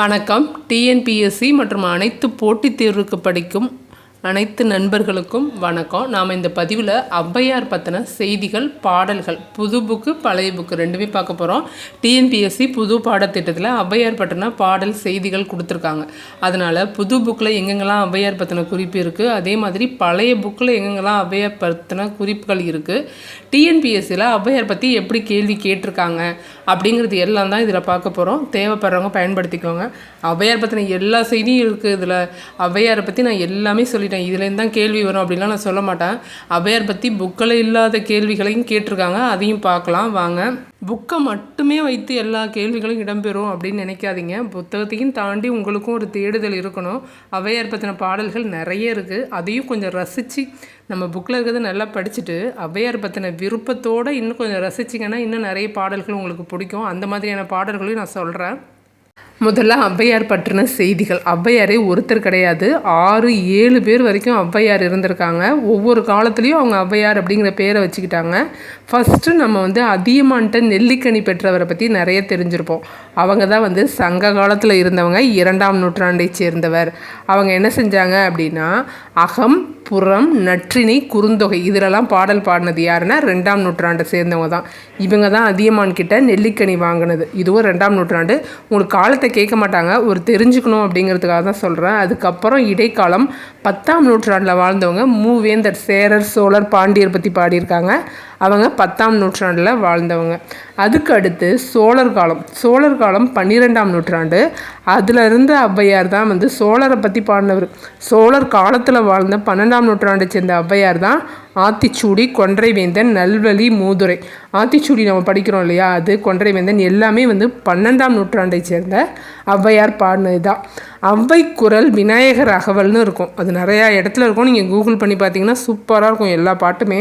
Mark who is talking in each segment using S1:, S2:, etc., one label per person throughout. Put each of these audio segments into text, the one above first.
S1: வணக்கம் டிஎன்பிஎஸ்சி மற்றும் அனைத்து போட்டித் தேர்வுக்கு படிக்கும் அனைத்து நண்பர்களுக்கும் வணக்கம் நாம் இந்த பதிவில் ஔவையார் பற்றின செய்திகள் பாடல்கள் புது புக்கு பழைய புக்கு ரெண்டுமே பார்க்க போகிறோம் டிஎன்பிஎஸ்சி புது பாடத்திட்டத்தில் ஔவையார் பற்றின பாடல் செய்திகள் கொடுத்துருக்காங்க அதனால் புது புக்கில் எங்கெங்கெல்லாம் ஔவையார் பற்றின குறிப்பு இருக்குது அதே மாதிரி பழைய புக்கில் எங்கெங்கெல்லாம் ஔவையார் பற்றின குறிப்புகள் இருக்குது டிஎன்பிஎஸ்சியில் ஔவையார் பற்றி எப்படி கேள்வி கேட்டிருக்காங்க அப்படிங்கிறது எல்லாம் தான் இதில் பார்க்க போகிறோம் தேவைப்படுறவங்க பயன்படுத்திக்கோங்க ஔவையார் பற்றின எல்லா செய்தியும் இருக்குது இதில் ஔவையாரை பற்றி நான் எல்லாமே சொல்லிட்டேன் இதுலேருந்து தான் கேள்வி வரும் அப்படின்லாம் நான் சொல்ல மாட்டேன் ஔவையார் பற்றி புக்கில் இல்லாத கேள்விகளையும் கேட்டிருக்காங்க அதையும் பார்க்கலாம் வாங்க புக்கை மட்டுமே வைத்து எல்லா கேள்விகளும் இடம்பெறும் அப்படின்னு நினைக்காதீங்க புத்தகத்தையும் தாண்டி உங்களுக்கும் ஒரு தேடுதல் இருக்கணும் அவையார் பற்றின பாடல்கள் நிறைய இருக்குது அதையும் கொஞ்சம் ரசித்து நம்ம புக்கில் இருக்கிறத நல்லா படிச்சுட்டு அவையார் பற்றின விருப்பத்தோடு இன்னும் கொஞ்சம் ரசிச்சிங்கன்னா இன்னும் நிறைய பாடல்கள் உங்களுக்கு பிடிக்கும் அந்த மாதிரியான பாடல்களையும் நான் சொல்கிறேன் முதல்ல ஔவையார் பற்றின செய்திகள் ஔவையாரே ஒருத்தர் கிடையாது ஆறு ஏழு பேர் வரைக்கும் ஔவையார் இருந்திருக்காங்க ஒவ்வொரு காலத்துலேயும் அவங்க ஔவையார் அப்படிங்கிற பேரை வச்சுக்கிட்டாங்க ஃபஸ்ட்டு நம்ம வந்து அதியமான்ட்ட நெல்லிக்கனி பெற்றவரை பற்றி நிறைய தெரிஞ்சிருப்போம் அவங்க தான் வந்து சங்க காலத்தில் இருந்தவங்க இரண்டாம் நூற்றாண்டை சேர்ந்தவர் அவங்க என்ன செஞ்சாங்க அப்படின்னா அகம் புறம் நற்றினை குறுந்தொகை இதிலெல்லாம் பாடல் பாடினது யாருன்னா ரெண்டாம் நூற்றாண்டை சேர்ந்தவங்க தான் இவங்க தான் அதியமான் கிட்ட நெல்லிக்கனி வாங்கினது இதுவும் ரெண்டாம் நூற்றாண்டு உங்களுக்கு காலத்தை கேட்க மாட்டாங்க ஒரு தெரிஞ்சுக்கணும் அப்படிங்கிறதுக்காக தான் சொல்கிறேன் அதுக்கப்புறம் இடைக்காலம் பத்தாம் நூற்றாண்டில் வாழ்ந்தவங்க மூவேந்தர் சேரர் சோழர் பாண்டியர் பற்றி பாடியிருக்காங்க அவங்க பத்தாம் நூற்றாண்டில் வாழ்ந்தவங்க அதுக்கு அடுத்து சோழர் காலம் சோழர் காலம் பன்னிரெண்டாம் நூற்றாண்டு அதிலிருந்து ஔவையார் தான் வந்து சோழரை பற்றி பாடினவர் சோழர் காலத்தில் வாழ்ந்த பன்னெண்டாம் நூற்றாண்டை சேர்ந்த ஔவையார் தான் ஆத்திச்சூடி கொன்றைவேந்தன் நல்வழி மூதுரை ஆத்திச்சூடி நம்ம படிக்கிறோம் இல்லையா அது கொன்றைவேந்தன் எல்லாமே வந்து பன்னெண்டாம் நூற்றாண்டை சேர்ந்த ஔவையார் பாடினது தான் அவ்வை குரல் விநாயகர் அகவல்னு இருக்கும் அது நிறையா இடத்துல இருக்கும் நீங்கள் கூகுள் பண்ணி பார்த்தீங்கன்னா சூப்பராக இருக்கும் எல்லா பாட்டுமே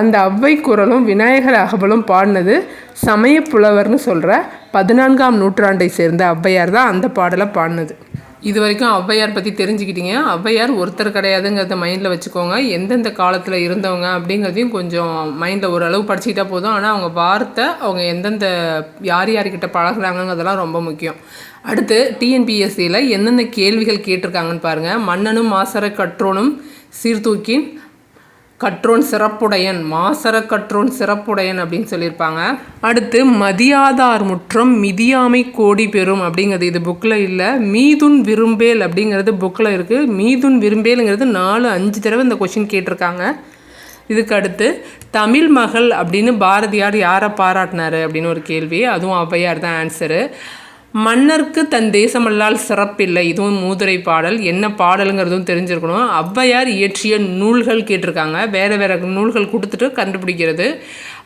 S1: அந்த அவ்வை குரலும் விநாயகர் அகவலும் பாடினது சமயப்புலவர்னு புலவர்னு சொல்கிற பதினான்காம் நூற்றாண்டை சேர்ந்த ஔவையார் தான் அந்த பாடலை பாடினது இது வரைக்கும் ஔவையார் பற்றி தெரிஞ்சுக்கிட்டீங்க ஔவையார் ஒருத்தர் கிடையாதுங்கிறத மைண்டில் வச்சுக்கோங்க எந்தெந்த காலத்தில் இருந்தவங்க அப்படிங்கிறதையும் கொஞ்சம் மைண்டில் ஓரளவு படிச்சுக்கிட்டா போதும் ஆனால் அவங்க வார்த்தை அவங்க எந்தெந்த யார் யார்கிட்ட பழகுறாங்கங்கிறதெல்லாம் ரொம்ப முக்கியம் அடுத்து டிஎன்பிஎஸ்சியில் எந்தெந்த கேள்விகள் கேட்டிருக்காங்கன்னு பாருங்கள் மன்னனும் மாசர கற்றோனும் சீர்தூக்கின் கற்றோன் சிறப்புடையன் மாசர கற்றோன் சிறப்புடையன் அப்படின்னு சொல்லியிருப்பாங்க அடுத்து மதியாதார் முற்றம் மிதியாமை கோடி பெறும் அப்படிங்கிறது இது புக்கில் இல்லை மீதுன் விரும்பேல் அப்படிங்கிறது புக்கில் இருக்குது மீதுன் விரும்பேலுங்கிறது நாலு அஞ்சு தடவை இந்த கொஷின் கேட்டிருக்காங்க இதுக்கு அடுத்து தமிழ் மகள் அப்படின்னு பாரதியார் யாரை பாராட்டினார் அப்படின்னு ஒரு கேள்வி அதுவும் அவ்வையார் தான் ஆன்சரு மன்னர்க்கு தன் தேசமல்லால் சிறப்பில்லை இதுவும் மூதுரை பாடல் என்ன பாடலுங்கிறதும் தெரிஞ்சிருக்கணும் ஔவையார் இயற்றிய நூல்கள் கேட்டிருக்காங்க வேறு வேறு நூல்கள் கொடுத்துட்டு கண்டுபிடிக்கிறது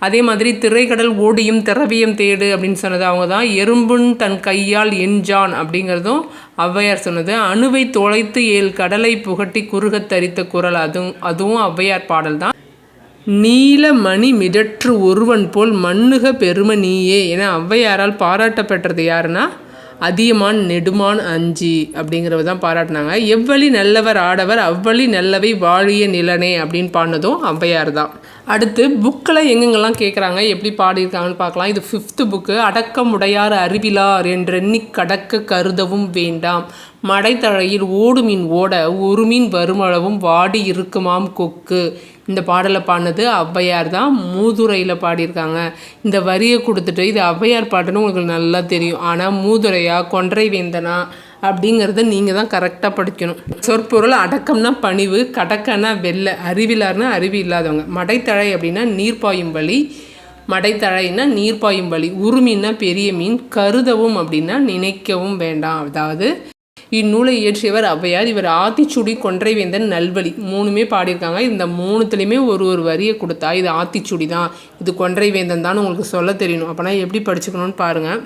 S1: அதே மாதிரி திரைக்கடல் ஓடியும் திரவியம் தேடு அப்படின்னு சொன்னது அவங்க தான் எறும்புன் தன் கையால் எஞ்சான் அப்படிங்கிறதும் ஔவையார் சொன்னது அணுவை தொலைத்து ஏழு கடலை புகட்டி குறுகத் தரித்த குரல் அதுவும் அதுவும் ஔவையார் பாடல் தான் நீலமணி மிடற்று ஒருவன் போல் மண்ணுக பெரும நீயே என ஔவையாரால் பாராட்டப்பெற்றது யாருன்னா அதியமான் நெடுமான் அஞ்சி அப்படிங்கிறவ தான் பாராட்டினாங்க எவ்வளி நல்லவர் ஆடவர் அவ்வளி நல்லவை வாழிய நிலனே அப்படின்னு பாடினதும் ஔவையார் தான் அடுத்து புக்கில் எங்கெங்கெல்லாம் கேட்குறாங்க எப்படி பாடியிருக்காங்கன்னு பார்க்கலாம் இது ஃபிஃப்த்து புக்கு அடக்கமுடையார் அறிவிலார் என்றெண்ணி கடக்க கருதவும் வேண்டாம் மடைத்தழையில் ஓடு மீன் ஓட ஒரு மீன் வருமளவும் வாடி இருக்குமாம் கொக்கு இந்த பாடலை பாடினது ஔவையார் தான் மூதுரையில் பாடியிருக்காங்க இந்த வரியை கொடுத்துட்டு இது ஔவையார் பாட்டுன்னு உங்களுக்கு நல்லா தெரியும் ஆனால் மூதுரையா கொன்றை வேந்தனா அப்படிங்கிறத நீங்கள் தான் கரெக்டாக படிக்கணும் சொற்பொருள் அடக்கம்னா பணிவு கடக்கன்னா வெள்ளை அறிவிலார்னா அறிவு இல்லாதவங்க மடைத்தழை அப்படின்னா நீர்ப்பாயும் வழி மடைத்தழைன்னா நீர்ப்பாயும் வழி உருமின்னா பெரிய மீன் கருதவும் அப்படின்னா நினைக்கவும் வேண்டாம் அதாவது இந்நூலை இயற்றியவர் ஔவையார் இவர் ஆத்திச்சுடி கொன்றைவேந்தன் நல்வழி மூணுமே பாடியிருக்காங்க இந்த மூணுத்துலேயுமே ஒரு ஒரு வரியை கொடுத்தா இது ஆத்திச்சுடி தான் இது கொன்றைவேந்தன் தான் உங்களுக்கு சொல்ல தெரியணும் அப்போனா எப்படி படிச்சுக்கணும்னு பாருங்கள்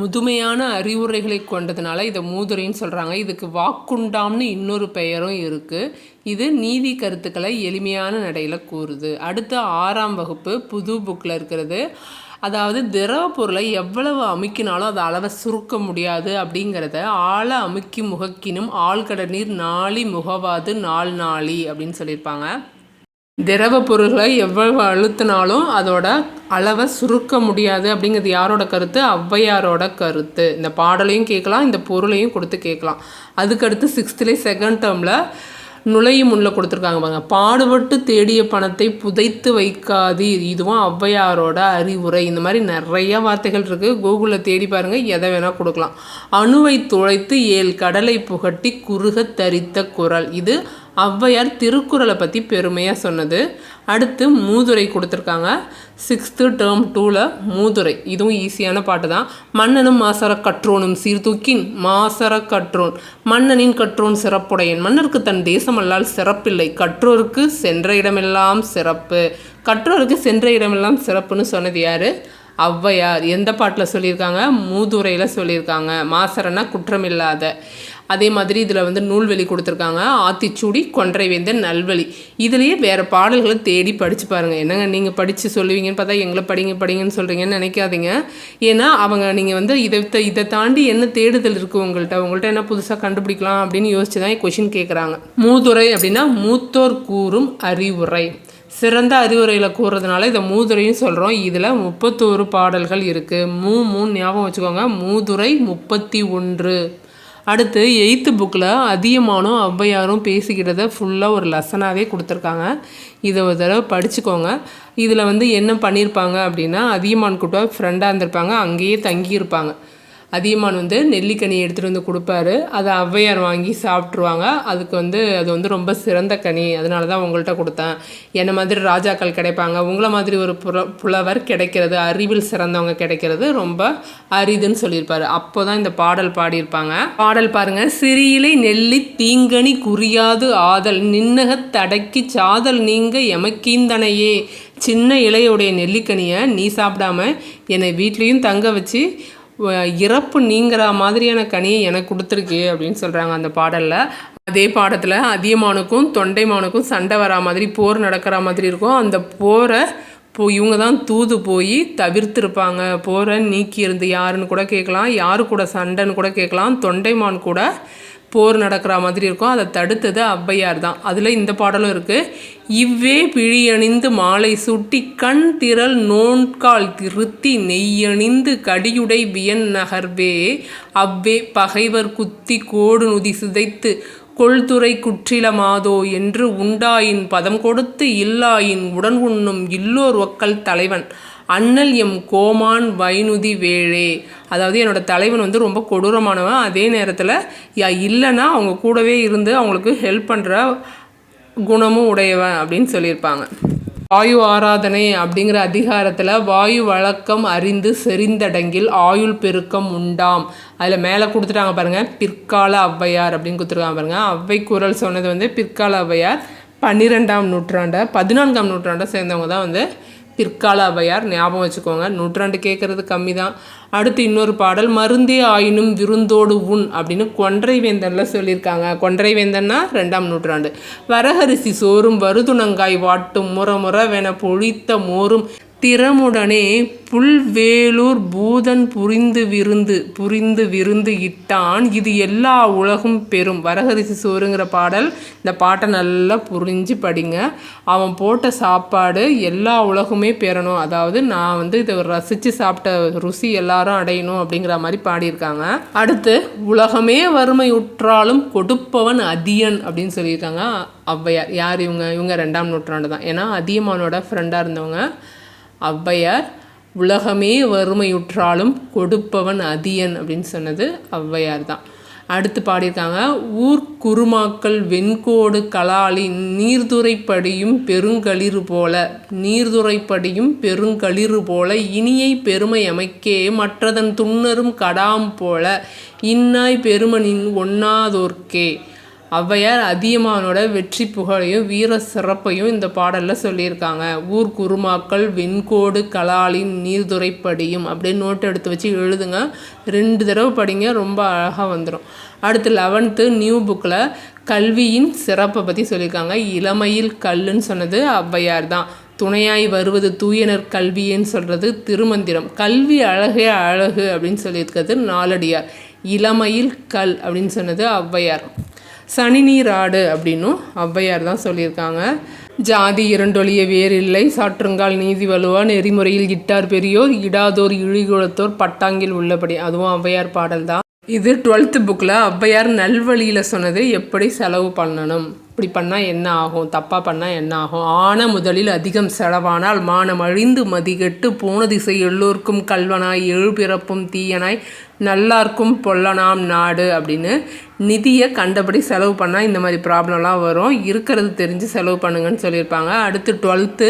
S1: முதுமையான அறிவுரைகளை கொண்டதுனால இதை மூதுரைன்னு சொல்கிறாங்க இதுக்கு வாக்குண்டாம்னு இன்னொரு பெயரும் இருக்குது இது நீதி கருத்துக்களை எளிமையான நடையில் கூறுது அடுத்த ஆறாம் வகுப்பு புது புக்கில் இருக்கிறது அதாவது திரவ பொருளை எவ்வளவு அமுக்கினாலும் அது அளவை சுருக்க முடியாது அப்படிங்கிறத ஆழ அமுக்கி முகக்கினும் ஆழ்கட நீர் நாளி முகவாது நாள் நாளி அப்படின்னு சொல்லியிருப்பாங்க திரவ பொருள்களை எவ்வளவு அழுத்தினாலும் அதோட அளவை சுருக்க முடியாது அப்படிங்கிறது யாரோட கருத்து ஔவையாரோட கருத்து இந்த பாடலையும் கேட்கலாம் இந்த பொருளையும் கொடுத்து கேட்கலாம் அதுக்கடுத்து சிக்ஸ்த்துலேயே செகண்ட் டேர்மில் நுழையும் உள்ள கொடுத்துருக்காங்க பாருங்க பாடுபட்டு தேடிய பணத்தை புதைத்து வைக்காதீர் இதுவும் ஔவையாரோட அறிவுரை இந்த மாதிரி நிறைய வார்த்தைகள் இருக்குது கூகுளில் தேடி பாருங்கள் எதை வேணால் கொடுக்கலாம் அணுவை துளைத்து ஏழு கடலை புகட்டி குறுக தரித்த குரல் இது ஔவையார் திருக்குறளை பற்றி பெருமையாக சொன்னது அடுத்து மூதுரை கொடுத்துருக்காங்க சிக்ஸ்த்து டேர்ம் டூவில் மூதுரை இதுவும் ஈஸியான பாட்டு தான் மன்னனும் மாசர கற்றோனும் சீர்தூக்கின் மாசர கற்றோன் மன்னனின் கற்றோன் சிறப்புடையன் மன்னருக்கு தன் தேசமல்லால் சிறப்பில்லை கற்றோருக்கு சென்ற இடமெல்லாம் சிறப்பு கற்றோருக்கு சென்ற இடமெல்லாம் சிறப்புன்னு சொன்னது யார் ஔவையார் எந்த பாட்டில் சொல்லியிருக்காங்க மூதுரையில் சொல்லியிருக்காங்க மாசரன்னா குற்றமில்லாத அதே மாதிரி இதில் வந்து நூல்வெளி கொடுத்துருக்காங்க ஆத்திச்சூடி கொன்றைவேந்தன் நல்வழி இதுலேயே வேறு பாடல்களை தேடி படித்து பாருங்கள் என்னங்க நீங்கள் படித்து சொல்லுவீங்கன்னு பார்த்தா எங்களை படிங்க படிங்கன்னு சொல்கிறீங்கன்னு நினைக்காதீங்க ஏன்னா அவங்க நீங்கள் வந்து இதை இதை தாண்டி என்ன தேடுதல் இருக்குது உங்கள்கிட்ட உங்கள்கிட்ட என்ன புதுசாக கண்டுபிடிக்கலாம் அப்படின்னு யோசிச்சு தான் கொஷின் கேட்குறாங்க மூதுரை அப்படின்னா மூத்தோர் கூறும் அறிவுரை சிறந்த அறிவுரையில் கூறுறதுனால இதை மூதுரையும் சொல்கிறோம் இதில் முப்பத்தோரு பாடல்கள் இருக்குது மூ மூணு ஞாபகம் வச்சுக்கோங்க மூதுரை முப்பத்தி ஒன்று அடுத்து எயித்து புக்கில் அதியமானும் ஔவையாரும் பேசிக்கிட்டதை ஃபுல்லாக ஒரு லெசனாகவே கொடுத்துருக்காங்க இதை ஒரு தடவை படிச்சுக்கோங்க இதில் வந்து என்ன பண்ணியிருப்பாங்க அப்படின்னா அதியமான் கூட்டம் ஃப்ரெண்டாக இருந்திருப்பாங்க அங்கேயே தங்கியிருப்பாங்க அதியமான் வந்து நெல்லிக்கனி எடுத்துகிட்டு வந்து கொடுப்பாரு அதை ஔவையார் வாங்கி சாப்பிட்ருவாங்க அதுக்கு வந்து அது வந்து ரொம்ப சிறந்த கனி அதனால தான் உங்கள்கிட்ட கொடுத்தேன் என்னை மாதிரி ராஜாக்கள் கிடைப்பாங்க உங்களை மாதிரி ஒரு புலவர் கிடைக்கிறது அறிவில் சிறந்தவங்க கிடைக்கிறது ரொம்ப அரிதுன்னு சொல்லியிருப்பார் அப்போ தான் இந்த பாடல் பாடியிருப்பாங்க பாடல் பாருங்கள் சிறியிலை நெல்லி தீங்கனி குறியாது ஆதல் நின்னக தடக்கி சாதல் நீங்க எமக்கீந்தனையே சின்ன இலையுடைய நெல்லிக்கனியை நீ சாப்பிடாம என்னை வீட்லேயும் தங்க வச்சு இறப்பு நீங்கிற மாதிரியான கனியை எனக்கு கொடுத்துருக்கு அப்படின்னு சொல்கிறாங்க அந்த பாடலில் அதே பாடத்தில் அதியமானுக்கும் தொண்டைமானுக்கும் சண்டை வரா மாதிரி போர் நடக்கிற மாதிரி இருக்கும் அந்த போரை இப்போ இவங்க தான் தூது போய் தவிர்த்துருப்பாங்க போரை நீக்கி இருந்து யாருன்னு கூட கேட்கலாம் யாரு கூட சண்டைன்னு கூட கேட்கலாம் தொண்டைமான் கூட போர் நடக்கிற மாதிரி இருக்கும் அதை தடுத்தது ஔவையார் தான் அதில் இந்த பாடலும் இருக்குது இவ்வே பிழியணிந்து மாலை சுட்டி கண் திரள் நோன்கால் திருத்தி நெய்யணிந்து கடியுடை வியன் நகர்வே அவ்வே பகைவர் குத்தி கோடு நுதி சிதைத்து கொள்துறை குற்றிலமாதோ என்று உண்டாயின் பதம் கொடுத்து இல்லாயின் உடன் உண்ணும் இல்லோர் ஒக்கல் தலைவன் அண்ணல் எம் கோமான் வைனுதி வேழே அதாவது என்னோடய தலைவன் வந்து ரொம்ப கொடூரமானவன் அதே நேரத்தில் இல்லைன்னா அவங்க கூடவே இருந்து அவங்களுக்கு ஹெல்ப் பண்ணுற குணமும் உடையவன் அப்படின்னு சொல்லியிருப்பாங்க வாயு ஆராதனை அப்படிங்கிற அதிகாரத்தில் வாயு வழக்கம் அறிந்து செறிந்தடங்கில் ஆயுள் பெருக்கம் உண்டாம் அதில் மேலே கொடுத்துட்டாங்க பாருங்கள் பிற்கால ஔவையார் அப்படின்னு கொடுத்துருக்காங்க பாருங்கள் ஔவை குரல் சொன்னது வந்து பிற்கால ஔவையார் பன்னிரெண்டாம் நூற்றாண்டை பதினான்காம் நூற்றாண்டை சேர்ந்தவங்க தான் வந்து பிற்கால அவையார் ஞாபகம் வச்சுக்கோங்க நூற்றாண்டு கேட்குறது கம்மி தான் அடுத்து இன்னொரு பாடல் மருந்தே ஆயினும் விருந்தோடு உண் அப்படின்னு கொன்றை வேந்தனில் சொல்லியிருக்காங்க கொன்றை வேந்தன்னா ரெண்டாம் நூற்றாண்டு வரகரிசி சோறும் வருதுணங்காய் வாட்டும் முற முற வென பொழித்த மோரும் திறமுடனே புல்வேலூர் பூதன் புரிந்து விருந்து புரிந்து விருந்து இட்டான் இது எல்லா உலகும் பெறும் வரகரிசி சோறுங்கிற பாடல் இந்த பாட்டை நல்லா புரிஞ்சு படிங்க அவன் போட்ட சாப்பாடு எல்லா உலகமே பெறணும் அதாவது நான் வந்து இதை ரசித்து சாப்பிட்ட ருசி எல்லாரும் அடையணும் அப்படிங்கிற மாதிரி பாடியிருக்காங்க அடுத்து உலகமே வறுமை உற்றாலும் கொடுப்பவன் அதியன் அப்படின்னு சொல்லியிருக்காங்க அவ்வையார் யார் இவங்க இவங்க ரெண்டாம் நூற்றாண்டு தான் ஏன்னா அதியமானோட ஃப்ரெண்டாக இருந்தவங்க ஔவையார் உலகமே வறுமையுற்றாலும் கொடுப்பவன் அதியன் அப்படின்னு சொன்னது ஔவையார் தான் அடுத்து பாடியிருக்காங்க ஊர்க்குருமாக்கள் வெண்கோடு கலாளி நீர்துறைப்படியும் பெருங்களிறு போல நீர்துறைப்படியும் பெருங்களிறு போல இனியை பெருமை அமைக்கே மற்றதன் துண்ணரும் கடாம் போல இன்னாய் பெருமனின் ஒன்னாதோர்க்கே ஔவையார் அதியமானோட வெற்றி புகழையும் வீர சிறப்பையும் இந்த பாடலில் சொல்லியிருக்காங்க ஊர் குருமாக்கள் வெண்கோடு கலாலின் நீர்துறைப்படியும் அப்படின்னு நோட் எடுத்து வச்சு எழுதுங்க ரெண்டு தடவை படிங்க ரொம்ப அழகாக வந்துடும் அடுத்து லெவன்த்து நியூ புக்கில் கல்வியின் சிறப்பை பற்றி சொல்லியிருக்காங்க இளமையில் கல்லுன்னு சொன்னது ஔவையார் தான் துணையாய் வருவது தூயனர் கல்வின்னு சொல்கிறது திருமந்திரம் கல்வி அழகே அழகு அப்படின்னு சொல்லியிருக்கிறது நாலடியார் இளமையில் கல் அப்படின்னு சொன்னது ஔவையார் சனி நீர் ஆடு அப்படின்னும் ஔவையார் தான் சொல்லியிருக்காங்க ஜாதி இரண்டொழிய வேறில்லை சாற்றுங்கால் நீதி வலுவா நெறிமுறையில் இட்டார் பெரியோர் இடாதோர் இழிகுளத்தோர் பட்டாங்கில் உள்ளபடி அதுவும் ஔவையார் பாடல் தான் இது டுவெல்த்து புக்கில் ஔவையார் நல்வழியில் சொன்னது எப்படி செலவு பண்ணணும் இப்படி பண்ணால் என்ன ஆகும் தப்பாக பண்ணால் என்ன ஆகும் ஆன முதலில் அதிகம் செலவானால் மானம் அழிந்து மதிகெட்டு போன திசை எல்லோருக்கும் கல்வனாய் எழுபிறப்பும் தீயனாய் நல்லாருக்கும் பொல்லனாம் நாடு அப்படின்னு நிதியை கண்டபடி செலவு பண்ணால் இந்த மாதிரி ப்ராப்ளம்லாம் வரும் இருக்கிறது தெரிஞ்சு செலவு பண்ணுங்கன்னு சொல்லியிருப்பாங்க அடுத்து டுவெல்த்து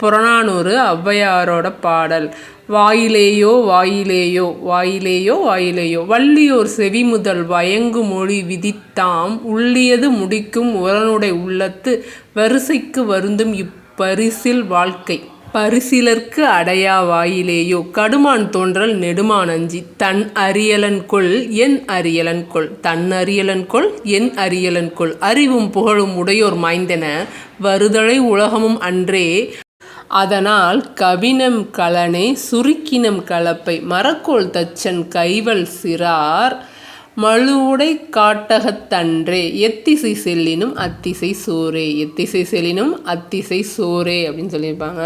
S1: புறநானூறு ஔவையாரோட பாடல் வாயிலேயோ வாயிலேயோ வாயிலேயோ வாயிலேயோ வள்ளியோர் செவி முதல் வயங்கு மொழி விதித்தாம் உள்ளியது முடிக்கும் உரனுடைய உள்ளத்து வரிசைக்கு வருந்தும் இப்பரிசில் வாழ்க்கை பரிசிலர்க்கு அடையா வாயிலேயோ கடுமான் தோன்றல் நெடுமானஞ்சி தன் அரியலன் கொள் என் அரியலன் கொள் தன் அரியலன் கொள் என் அரியலன் கொள் அறிவும் புகழும் உடையோர் மாய்ந்தன வருதலை உலகமும் அன்றே அதனால் கவினம் கலனை சுருக்கினம் கலப்பை மரக்கோள் தச்சன் கைவல் சிறார் மழுவுடை காட்டகத்தன்றே எத்திசை செல்லினும் அத்திசை சோரே எத்திசை செல்லினும் அத்திசை சோரே அப்படின்னு சொல்லியிருப்பாங்க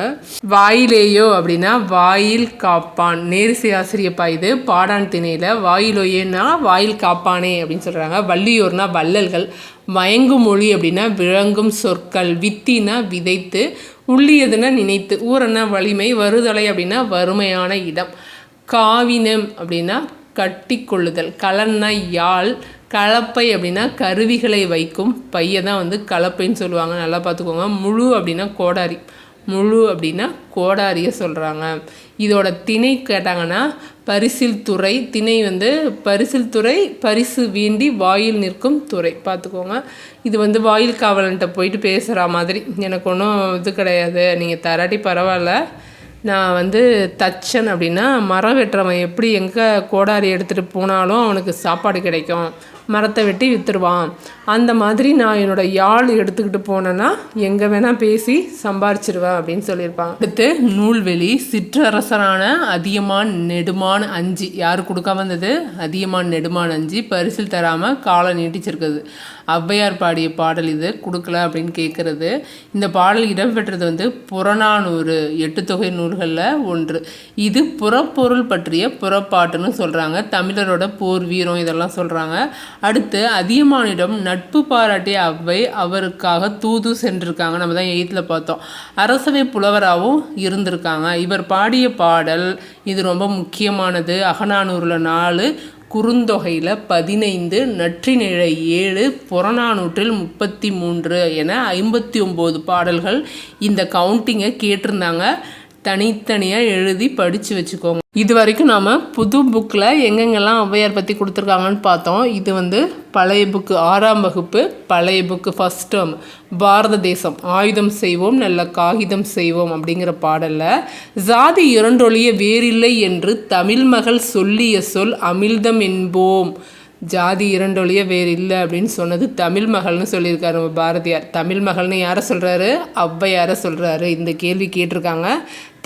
S1: வாயிலேயோ அப்படின்னா வாயில் காப்பான் நேரிசை ஆசிரியப்பா இது பாடான் திணையில் வாயிலோயேனா வாயில் காப்பானே அப்படின்னு சொல்கிறாங்க வள்ளியோர்னா வள்ளல்கள் மயங்கும் மொழி அப்படின்னா விளங்கும் சொற்கள் வித்தினா விதைத்து உள்ளியதுன்னு நினைத்து என்ன வலிமை வருதலை அப்படின்னா வறுமையான இடம் காவினம் அப்படின்னா கட்டிக்கொள்ளுதல் கலன்னா யாழ் கலப்பை அப்படின்னா கருவிகளை வைக்கும் பையை தான் வந்து கலப்பைன்னு சொல்லுவாங்க நல்லா பார்த்துக்கோங்க முழு அப்படின்னா கோடாரி முழு அப்படின்னா கோடாரியை சொல்கிறாங்க இதோட திணை கேட்டாங்கன்னா பரிசில் துறை திணை வந்து பரிசில் துறை பரிசு வேண்டி வாயில் நிற்கும் துறை பார்த்துக்கோங்க இது வந்து வாயில் காவலன்ட்ட போயிட்டு பேசுகிற மாதிரி எனக்கு ஒன்றும் இது கிடையாது நீங்கள் தராட்டி பரவாயில்ல நான் வந்து தச்சன் அப்படின்னா மரம் வெட்டுறவன் எப்படி எங்கே கோடாரி எடுத்துகிட்டு போனாலும் அவனுக்கு சாப்பாடு கிடைக்கும் மரத்தை வெட்டி விற்றுருவான் அந்த மாதிரி நான் என்னோடய யாழ் எடுத்துக்கிட்டு போனேன்னா எங்கே வேணால் பேசி சம்பாரிச்சிருவேன் அப்படின்னு சொல்லியிருப்பாங்க அடுத்து நூல்வெளி சிற்றரசரான அதியமான் நெடுமான் அஞ்சு யார் கொடுக்காம வந்தது அதியமான் நெடுமான் அஞ்சு பரிசில் தராமல் காலம் நீட்டிச்சிருக்குது ஔவையார் பாடிய பாடல் இது கொடுக்கல அப்படின்னு கேட்குறது இந்த பாடல் இடம்பெற்றது வந்து புறநானூறு எட்டு தொகை நூல்களில் ஒன்று இது புறப்பொருள் பற்றிய புறப்பாட்டுன்னு சொல்கிறாங்க தமிழரோட போர் வீரம் இதெல்லாம் சொல்கிறாங்க அடுத்து அதியமானிடம் நட்பு பாராட்டிய அவ்வை அவருக்காக தூது சென்றிருக்காங்க நம்ம தான் எயித்தில் பார்த்தோம் அரசவை புலவராகவும் இருந்திருக்காங்க இவர் பாடிய பாடல் இது ரொம்ப முக்கியமானது அகநானூரில் நாலு குறுந்தொகையில் பதினைந்து நற்றினிழை ஏழு புறநானூற்றில் முப்பத்தி மூன்று என ஐம்பத்தி ஒம்பது பாடல்கள் இந்த கவுண்டிங்கை கேட்டிருந்தாங்க தனித்தனியாக எழுதி படித்து வச்சுக்கோங்க இது வரைக்கும் நாம் புது புக்கில் எங்கெங்கெல்லாம் ஔவையார் பற்றி கொடுத்துருக்காங்கன்னு பார்த்தோம் இது வந்து பழைய புக்கு ஆறாம் வகுப்பு பழைய புக்கு ஃபஸ்ட் டேர்ம் பாரத தேசம் ஆயுதம் செய்வோம் நல்ல காகிதம் செய்வோம் அப்படிங்கிற பாடலில் ஜாதி இரண்டொழிய வேறில்லை என்று தமிழ் மகள் சொல்லிய சொல் அமிழ்தம் என்போம் ஜாதி இரண்டொழிய வேறு இல்லை அப்படின்னு சொன்னது தமிழ் மகள்னு சொல்லியிருக்காரு நம்ம பாரதியார் தமிழ் மகள்னு யாரை சொல்கிறாரு ஔவையாரை சொல்கிறாரு இந்த கேள்வி கேட்டிருக்காங்க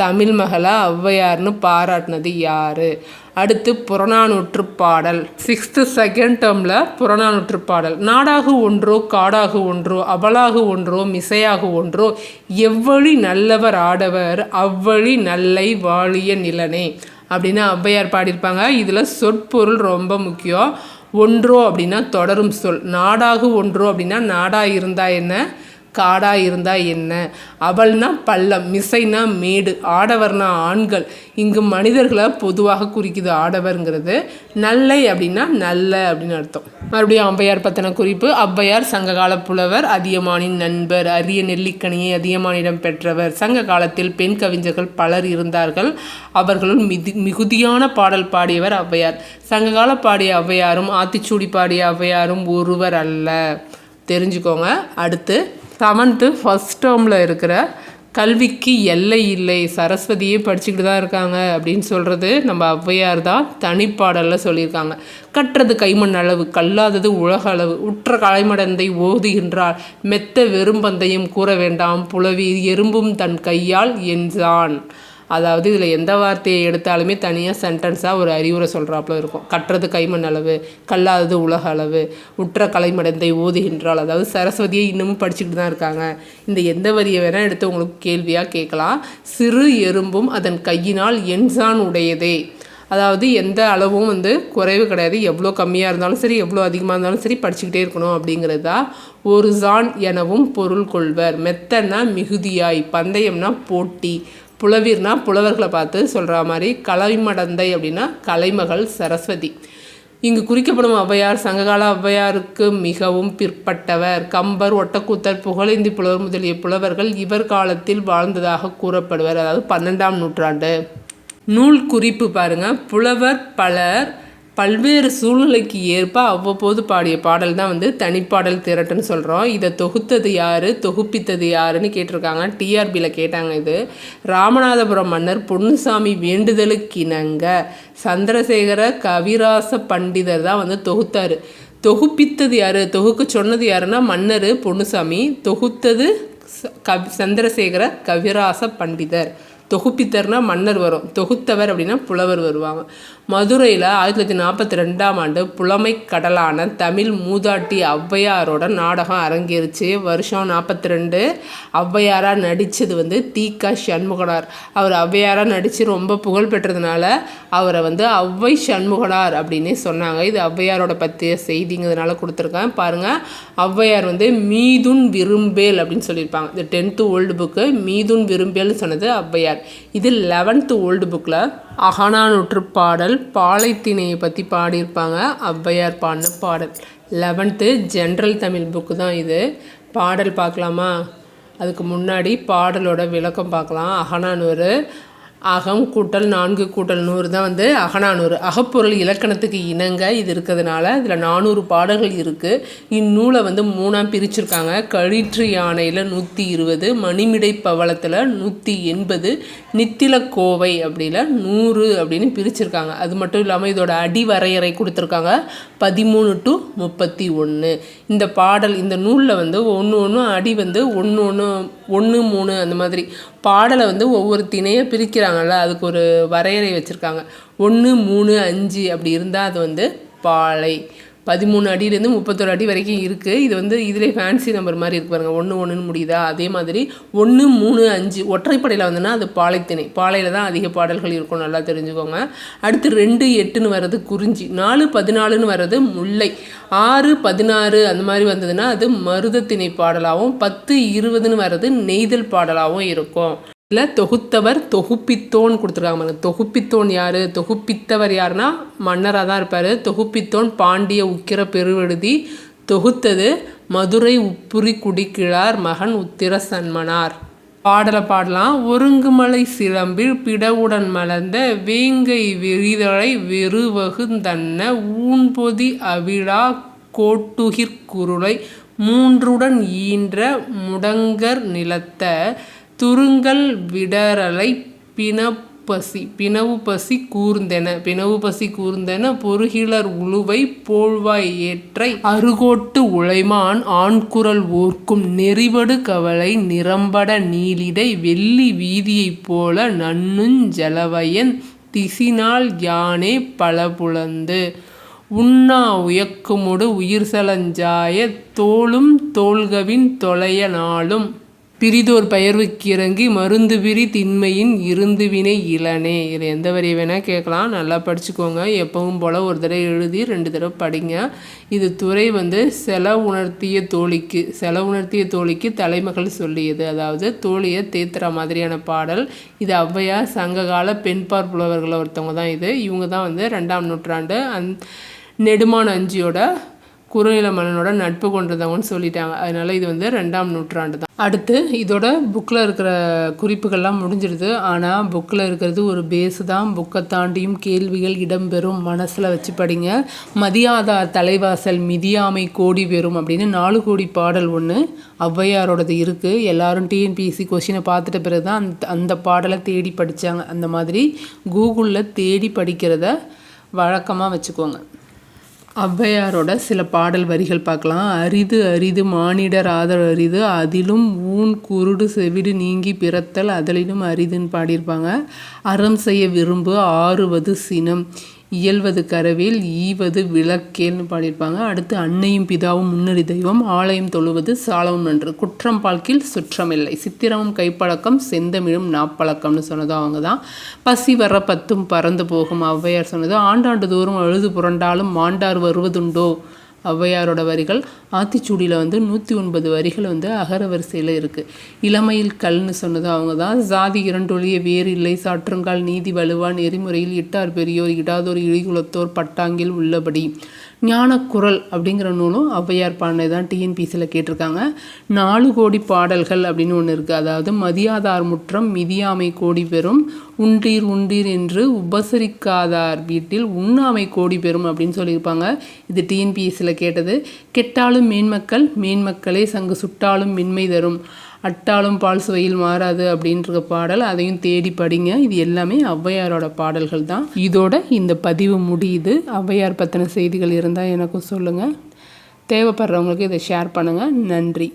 S1: தமிழ் மகளாக ஔவையார்னு பாராட்டினது யார் அடுத்து புறநானூற்று பாடல் சிக்ஸ்த்து செகண்ட் டேர்மில் புறநானூற்று பாடல் நாடாகு ஒன்றோ காடாகு ஒன்றோ அவளாகு ஒன்றோ மிசையாகு ஒன்றோ எவ்வழி நல்லவர் ஆடவர் அவ்வழி நல்லை வாழிய நிலனே அப்படின்னு ஔவையார் பாடியிருப்பாங்க இதில் சொற்பொருள் ரொம்ப முக்கியம் ஒன்றோ அப்படின்னா தொடரும் சொல் நாடாகு ஒன்றோ அப்படின்னா நாடாக இருந்தால் என்ன காடாக இருந்தால் என்ன அவள்னா பள்ளம் மிசைனா மேடு ஆடவர்னா ஆண்கள் இங்கு மனிதர்களை பொதுவாக குறிக்குது ஆடவர்ங்கிறது நல்லை அப்படின்னா நல்ல அப்படின்னு அர்த்தம் மறுபடியும் அம்பையார் பத்தின குறிப்பு அவ்வையார் சங்ககால புலவர் அதியமானின் நண்பர் அரிய நெல்லிக்கனியை அதியமானிடம் பெற்றவர் சங்க காலத்தில் பெண் கவிஞர்கள் பலர் இருந்தார்கள் அவர்களுள் மிதி மிகுதியான பாடல் பாடியவர் அவ்வையார் சங்ககால பாடிய ஔவையாரும் ஆத்திச்சூடி பாடிய ஔவையாரும் ஒருவர் அல்ல தெரிஞ்சுக்கோங்க அடுத்து செவன்த்து ஃபஸ்ட் டேர்மில் இருக்கிற கல்விக்கு எல்லை இல்லை சரஸ்வதியே படிச்சுக்கிட்டு தான் இருக்காங்க அப்படின்னு சொல்கிறது நம்ம ஔவையார் தான் தனிப்பாடலில் சொல்லியிருக்காங்க கற்றது கைமண் அளவு கல்லாதது உலக அளவு உற்ற கலைமடந்தை ஓதுகின்றால் மெத்த வெறும்பந்தையும் கூற வேண்டாம் புலவி எறும்பும் தன் கையால் என்றான் அதாவது இதில் எந்த வார்த்தையை எடுத்தாலுமே தனியாக சென்டென்ஸாக ஒரு அறிவுரை சொல்கிறாப்புல இருக்கும் கற்றது கைமண் அளவு கல்லாதது உலக அளவு உற்ற கலைமடந்தை ஓதுகின்றால் அதாவது சரஸ்வதியை இன்னமும் படிச்சுக்கிட்டு தான் இருக்காங்க இந்த எந்த வரியை வேணால் எடுத்து உங்களுக்கு கேள்வியாக கேட்கலாம் சிறு எறும்பும் அதன் கையினால் எண்சான் உடையதே அதாவது எந்த அளவும் வந்து குறைவு கிடையாது எவ்வளோ கம்மியாக இருந்தாலும் சரி எவ்வளோ அதிகமாக இருந்தாலும் சரி படிச்சுக்கிட்டே இருக்கணும் அப்படிங்கிறதா ஒரு ஜான் எனவும் பொருள் கொள்வர் மெத்தன்னா மிகுதியாய் பந்தயம்னா போட்டி புலவீர்னா புலவர்களை பார்த்து சொல்கிற மாதிரி கலைமடந்தை அப்படின்னா கலைமகள் சரஸ்வதி இங்கு குறிக்கப்படும் ஔவையார் சங்ககால ஔவையாருக்கு மிகவும் பிற்பட்டவர் கம்பர் ஒட்டக்கூத்தர் புகழேந்தி புலவர் முதலிய புலவர்கள் இவர் காலத்தில் வாழ்ந்ததாக கூறப்படுவர் அதாவது பன்னெண்டாம் நூற்றாண்டு நூல் குறிப்பு பாருங்கள் புலவர் பலர் பல்வேறு சூழ்நிலைக்கு ஏற்ப அவ்வப்போது பாடிய பாடல் தான் வந்து தனிப்பாடல் திரட்டுன்னு சொல்கிறோம் இதை தொகுத்தது யார் தொகுப்பித்தது யாருன்னு கேட்டிருக்காங்க டிஆர்பியில் கேட்டாங்க இது ராமநாதபுரம் மன்னர் பொன்னுசாமி வேண்டுதலுக்கிணங்க சந்திரசேகர கவிராச பண்டிதர் தான் வந்து தொகுத்தார் தொகுப்பித்தது யார் தொகுக்க சொன்னது யாருன்னா மன்னர் பொன்னுசாமி தொகுத்தது கவி சந்திரசேகர கவிராச பண்டிதர் தொகுப்பித்தர்னா மன்னர் வரும் தொகுத்தவர் அப்படின்னா புலவர் வருவாங்க மதுரையில் ஆயிரத்தி தொள்ளாயிரத்தி நாற்பத்தி ரெண்டாம் ஆண்டு புலமை கடலான தமிழ் மூதாட்டி ஔவையாரோட நாடகம் அரங்கேறிச்சு வருஷம் நாற்பத்தி ரெண்டு ஔவையாராக நடித்தது வந்து தீகா சண்முகனார் அவர் ஔவையாராக நடித்து ரொம்ப புகழ் பெற்றதுனால அவரை வந்து ஔவை சண்முகனார் அப்படின்னு சொன்னாங்க இது ஔவையாரோட பற்றிய செய்திங்கிறதுனால கொடுத்துருக்கேன் பாருங்கள் ஔவையார் வந்து மீதுன் விரும்பேல் அப்படின்னு சொல்லியிருப்பாங்க இந்த டென்த்து ஓல்டு புக்கு மீதுன் விரும்பேல்னு சொன்னது ஔவையார் இது லெவன்த்து ஓல்டு புக்கில் அகனாநூற்று பாடல் பாலைத்தினையை பற்றி பாடியிருப்பாங்க ஔவையார் பாடின பாடல் லெவன்த்து ஜென்ரல் தமிழ் புக்கு தான் இது பாடல் பார்க்கலாமா அதுக்கு முன்னாடி பாடலோட விளக்கம் பார்க்கலாம் அகனானூறு அகம் கூட்டல் நான்கு கூட்டல் நூறு தான் வந்து அகநானூறு அகப்பொருள் இலக்கணத்துக்கு இணங்க இது இருக்கிறதுனால இதில் நானூறு பாடல்கள் இருக்குது இந்நூலை வந்து மூணாக பிரிச்சிருக்காங்க கழிற்று யானையில் நூற்றி இருபது மணிமிடை பவளத்தில் நூற்றி எண்பது நித்தில கோவை அப்படில நூறு அப்படின்னு பிரிச்சிருக்காங்க அது மட்டும் இல்லாமல் இதோட அடி வரையறை கொடுத்துருக்காங்க பதிமூணு டு முப்பத்தி ஒன்று இந்த பாடல் இந்த நூலில் வந்து ஒன்று ஒன்று அடி வந்து ஒன்று ஒன்று ஒன்று மூணு அந்த மாதிரி பாடலை வந்து ஒவ்வொரு திணையாக பிரிக்கிறாங்கள அதுக்கு ஒரு வரையறை வச்சுருக்காங்க ஒன்று மூணு அஞ்சு அப்படி இருந்தால் அது வந்து பாலை பதிமூணு அடியிலேருந்து முப்பத்தோரு அடி வரைக்கும் இருக்குது இது வந்து இதிலே ஃபேன்சி நம்பர் மாதிரி இருக்கு பாருங்கள் ஒன்று ஒன்றுன்னு முடியுதா அதே மாதிரி ஒன்று மூணு அஞ்சு ஒற்றைப்படையில் வந்தோன்னா அது பாலைத்திணை பாலையில் தான் அதிக பாடல்கள் இருக்கும் நல்லா தெரிஞ்சுக்கோங்க அடுத்து ரெண்டு எட்டுன்னு வர்றது குறிஞ்சி நாலு பதினாலுன்னு வர்றது முல்லை ஆறு பதினாறு அந்த மாதிரி வந்ததுன்னா அது மருதத்திணை பாடலாகவும் பத்து இருபதுன்னு வர்றது நெய்தல் பாடலாகவும் இருக்கும் இல்லை தொகுத்தவர் தொகுப்பித்தோன் கொடுத்துருக்காங்க பாருங்க தொகுப்பித்தோன் யார் தொகுப்பித்தவர் யாருன்னா மன்னராக தான் இருப்பார் தொகுப்பித்தோன் பாண்டிய உக்கிர பெருவெழுதி தொகுத்தது மதுரை உப்புரி குடிக்கிழார் மகன் உத்திர சன்மனார் பாடலை பாடலாம் ஒருங்குமலை சிலம்பில் பிடவுடன் மலர்ந்த வேங்கை விரிதலை வெறுவகுந்தன்ன ஊன்பொதி அவிழா கோட்டுகிற்குருளை மூன்றுடன் ஈன்ற முடங்கர் நிலத்தை துருங்கல் விடரலை பிணப்பசி பிணவு பசி கூர்ந்தென பிணவு பசி கூர்ந்தென பொருகிலர் உழுவை போழ்வாய் ஏற்றை அருகோட்டு உழைமான் ஆண்குரல் ஓர்க்கும் நெறிவடு கவலை நிரம்பட நீலிடை வெள்ளி வீதியைப் போல நன்னுஞ்சலவையன் திசினால் யானே பலபுலந்து உண்ணா உயக்குமுடு உயிர்சலஞ்சாய தோளும் தோள்கவின் தொலைய நாளும் பிரிதோர் பெயர்வுக்கிறங்கி மருந்து பிரி திண்மையின் இருந்து வினை இளனே இது எந்த வரியை வேணால் கேட்கலாம் நல்லா படிச்சுக்கோங்க எப்பவும் போல் ஒரு தடவை எழுதி ரெண்டு தடவை படிங்க இது துறை வந்து செல உணர்த்திய தோழிக்கு செல உணர்த்திய தோழிக்கு தலைமகள் சொல்லியது அதாவது தோழியை தேத்துற மாதிரியான பாடல் இது ஔவையார் சங்ககால பெண்பார் புலவர்களில் ஒருத்தவங்க தான் இது இவங்க தான் வந்து ரெண்டாம் நூற்றாண்டு அந் நெடுமான் அஞ்சியோட குறுநில மன்னனோட நட்பு கொண்டிருந்தவங்கன்னு சொல்லிட்டாங்க அதனால் இது வந்து ரெண்டாம் நூற்றாண்டு தான் அடுத்து இதோட புக்கில் இருக்கிற குறிப்புகள்லாம் முடிஞ்சிடுது ஆனால் புக்கில் இருக்கிறது ஒரு பேஸு தான் புக்கை தாண்டியும் கேள்விகள் இடம்பெறும் மனசில் வச்சு படிங்க மதியாதார் தலைவாசல் மிதியாமை கோடி பெறும் அப்படின்னு நாலு கோடி பாடல் ஒன்று ஔவையாரோடது இருக்குது எல்லாரும் டிஎன்பிஎஸ்சி கொஷினை பார்த்துட்ட பிறகு தான் அந்த அந்த பாடலை தேடி படித்தாங்க அந்த மாதிரி கூகுளில் தேடி படிக்கிறத வழக்கமாக வச்சுக்கோங்க ஔவையாரோட சில பாடல் வரிகள் பார்க்கலாம் அரிது அரிது மானிடர் ஆதரவு அரிது அதிலும் ஊன் குருடு செவிடு நீங்கி பிறத்தல் அதிலும் அரிதுன்னு பாடியிருப்பாங்க அறம் செய்ய விரும்பு ஆறுவது சினம் இயல்வது கரவேல் ஈவது விளக்கேன்னு பாடியிருப்பாங்க அடுத்து அன்னையும் பிதாவும் முன்னறி தெய்வம் ஆலயம் தொழுவது சாலவும் நன்று குற்றம் பால்கில் சுற்றமில்லை சித்திரமும் கைப்பழக்கம் செந்தமிழும் நாப்பழக்கம்னு சொன்னதும் அவங்க தான் பசி வர பத்தும் பறந்து போகும் ஔவையார் சொன்னதும் ஆண்டாண்டு தோறும் அழுது புரண்டாலும் மாண்டார் வருவதுண்டோ ஔவையாரோட வரிகள் ஆத்திச்சூடியில் வந்து நூற்றி ஒன்பது வரிகள் வந்து அகர வரிசையில் இருக்குது இளமையில் கல்னு சொன்னது அவங்க தான் ஜாதி இரண்டொழிய வேறு இல்லை சாற்றுங்கால் நீதி வலுவா நெறிமுறையில் இட்டார் பெரியோர் இடாதோர் இழிகுலத்தோர் பட்டாங்கில் உள்ளபடி ஞானக்குரல் அப்படிங்கிற நூலும் ஔவையார் பாடினது தான் டிஎன்பிசியில் கேட்டிருக்காங்க நாலு கோடி பாடல்கள் அப்படின்னு ஒன்று இருக்குது அதாவது மதியாதார் முற்றம் மிதியாமை கோடி பெறும் உண்டீர் உண்டீர் என்று உபசரிக்காதார் வீட்டில் உண்ணாமை கோடி பெறும் அப்படின்னு சொல்லியிருப்பாங்க இது டிஎன்பிஎஸ்சியில் கேட்டது கெட்டாலும் மேன்மக்கள் மேன்மக்களே சங்கு சுட்டாலும் மென்மை தரும் அட்டாலும் பால் சுவையில் மாறாது அப்படின்ற பாடல் அதையும் தேடி படிங்க இது எல்லாமே ஔவையாரோட பாடல்கள் தான் இதோட இந்த பதிவு முடியுது ஔவையார் பற்றின செய்திகள் இருந்தால் எனக்கும் சொல்லுங்கள் தேவைப்படுறவங்களுக்கு இதை ஷேர் பண்ணுங்கள் நன்றி